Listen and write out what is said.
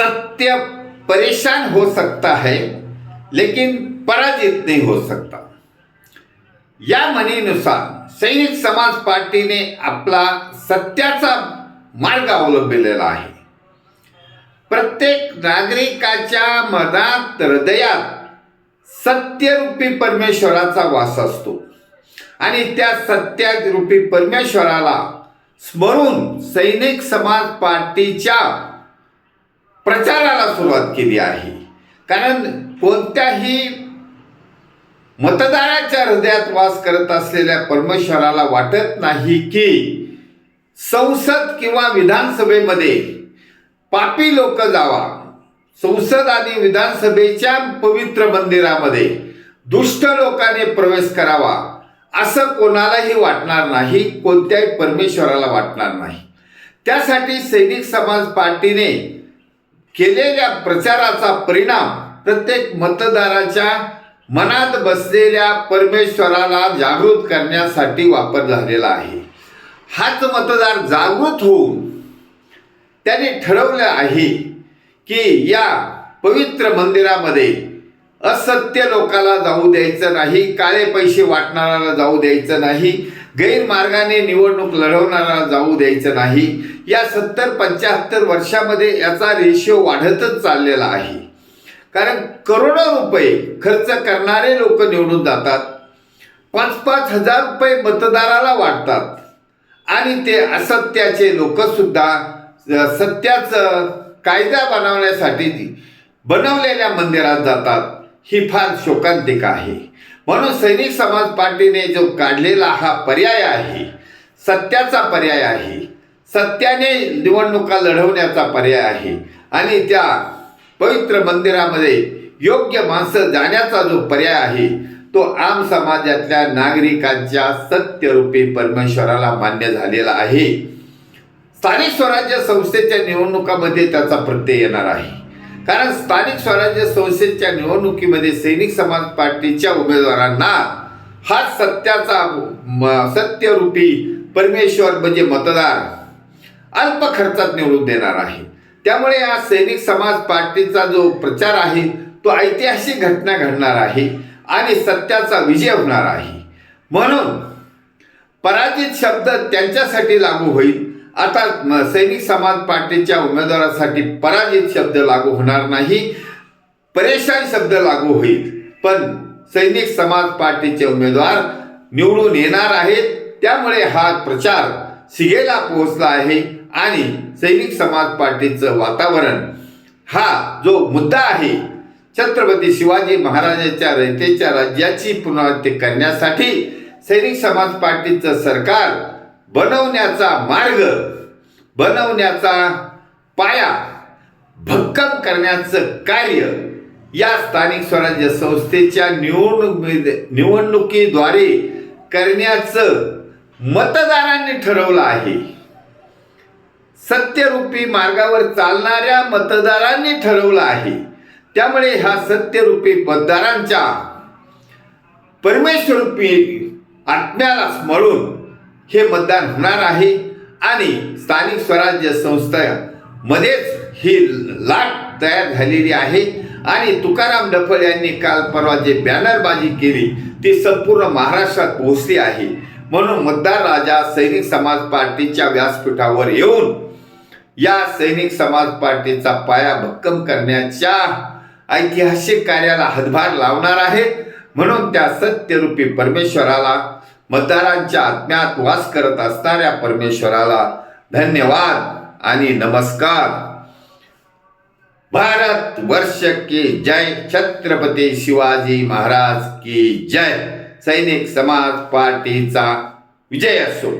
सत्य परेशान हो सकता है लेकिन पराजित नहीं हो सकता। या म्हणीनुसार सैनिक समाज पार्टीने आपला सत्याचा मार्ग अवलंबिलेला आहे. प्रत्येक नागरिकाच्या मनात हृदयात सत्यरूपी परमेश्वराचा वास असतो. आणि त्या सत्यारूपी परमेश्वराला स्मरून सैनिक समाज पार्टीच्या प्रचाराला सुरुवात केली आहे. कारण कोणत्याही मतदाराच्या हृदयात वास करत असलेल्या परमेश्वराला वाटत नाही की संसद किंवा विधानसभेमध्ये पापी लोक जावा. संसद आणि विधानसभेच्या पवित्र मंदिरामध्ये दुष्ट लोकांनी प्रवेश करावा असं कोणालाही वाटणार नाही कोणत्याही परमेश्वराला वाटणार नाही. त्यासाठी सैनिक समाज पार्टीने केलेल्या प्रचाराचा परिणाम प्रत्येक मतदाराच्या मनात बसलेल्या परमेश्वराला जागृत करण्यासाठी वापर झालेला आहे. हाच मतदार जागृत होऊन त्याने ठरवलं आहे की या पवित्र मंदिरामध्ये असत्य लोकाला जाऊ द्यायचं नाही काळे पैसे वाटणाऱ्याला जाऊ द्यायचं नाही गैरमार्गाने निवडणूक लढवणारा जाऊ द्यायचं नाही. या सत्तर पंच्याहत्तर वर्षामध्ये याचा रेशिओ वाढतच चाललेला आहे. कारण करोडो रुपये खर्च करणारे लोक निवडून जातात. पाच पाच हजार रुपये मतदाराला वाटतात आणि ते असत्याचे लोक सुद्धा सत्याचं कायदा बनवण्यासाठी बनवलेल्या मंदिरात जातात. ही फार शोकांतिक आहे. म्हणून सैनिक समाज पार्टीने जो काढलेला हा पर्याय आहे सत्याचा पर्याय आहे सत्याने निवडणुका लढवण्याचा पर्याय आहे आणि त्या पवित्र मंदिरामध्ये योग्य माणसं जाण्याचा जो पर्याय आहे तो आम समाजातल्या नागरिकांच्या सत्यरूपी परमेश्वराला मान्य झालेला आहे. स्थानिक स्वराज्य संस्थेच्या निवडणुकामध्ये त्याचा प्रत्यय येणार आहे. कारण स्थानिक स्वराज्य संस्थेच्या निवडणुकीमध्ये सैनिक समाज पार्टीच्या उमेदवारांना हा सत्याचा म- सत्यरूपी परमेश्वर म्हणजे मतदार अल्प खर्चात निवडून देणार आहे. त्यामुळे हा सैनिक समाज पार्टीचा जो प्रचार आहे तो ऐतिहासिक घटना घडणार आहे आणि सत्याचा विजय होणार आहे. म्हणून पराजित शब्द त्यांच्यासाठी लागू होईल. आता सैनिक समाज पार्टीच्या उमेदवारासाठी पराजित शब्द लागू होणार नाही. परेशान शब्द लागू होईल. पण सैनिक समाज पार्टीचे उमेदवार निवडून येणार आहेत. त्यामुळे हा प्रचार शिगेला पोहोचला आहे आणि सैनिक समाज पार्टीचं वातावरण हा जो मुद्दा आहे छत्रपती शिवाजी महाराजांच्या रयतेच्या राज्याची पुनरावृत्ती करण्यासाठी सैनिक समाज पार्टीचं सरकार बनवण्याचा मार्ग बनवण्याचा पाया भक्कम करण्याचं कार्य या स्थानिक स्वराज्य संस्थेच्या निवडणूक निवडणुकीद्वारे करण्याचं मतदारांनी ठरवलं आहे. सत्यरूपी मार्गावर चालणाऱ्या मतदारांनी ठरवलं आहे. त्यामुळे ह्या सत्यरूपी मतदारांच्या परमेश्वरूपी आत्म्याला स्मरून हे मतदान होणार आहे आणि स्थानिक स्वराज्य संस्थेमध्येच ही लाट तयार झालेली आहे. आणि तुकाराम डफळ यांनी काल परवा जे बॅनरबाजी केली ती संपूर्ण महाराष्ट्रात पोहोचली आहे. म्हणून मतदार राजा सैनिक समाज पार्टीच्या व्यासपीठावर येऊन या सैनिक समाज पार्टीचा पाया भक्कम करण्याच्या ऐतिहासिक कार्याला हातभार लावणार आहेत म्हणून त्या सत्यरूपी परमेश्वराला मतदारांच्या आत्म्यात वास करत असणाऱ्या परमेश्वराला धन्यवाद आणि नमस्कार. भारत वर्ष की जय. छत्रपती शिवाजी महाराज की जय. सैनिक समाज पार्टीचा विजय असो.